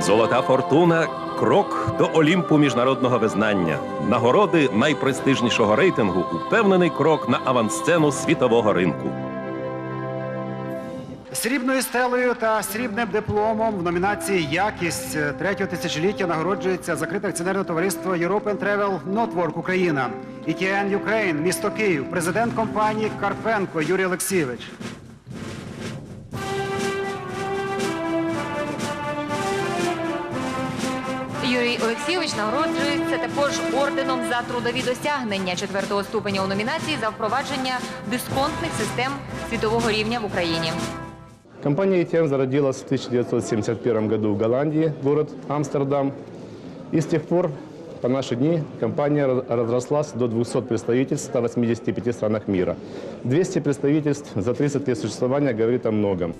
Золота фортуна крок до Олімпу міжнародного визнання. Нагороди найпрестижнішого рейтингу упевнений крок на авансцену світового ринку. Срібною стелею та срібним дипломом в номінації Якість третього тисячоліття нагороджується закрите акціонерне товариство European Travel Network Україна. ETN Ukraine, місто Київ, президент компанії Карпенко Юрій Олексійович. Юрій Олексійович нагороджується також орденом за трудові досягнення четвертого ступеня у номінації за впровадження дисконтних систем світового рівня в Україні. Компания ETN зародилась в 1971 году в Голландии, город Амстердам. И с тех пор, по наши дни, компания раз- разрослась до 200 представительств в 185 странах мира. 200 представительств за 30 лет существования говорит о многом.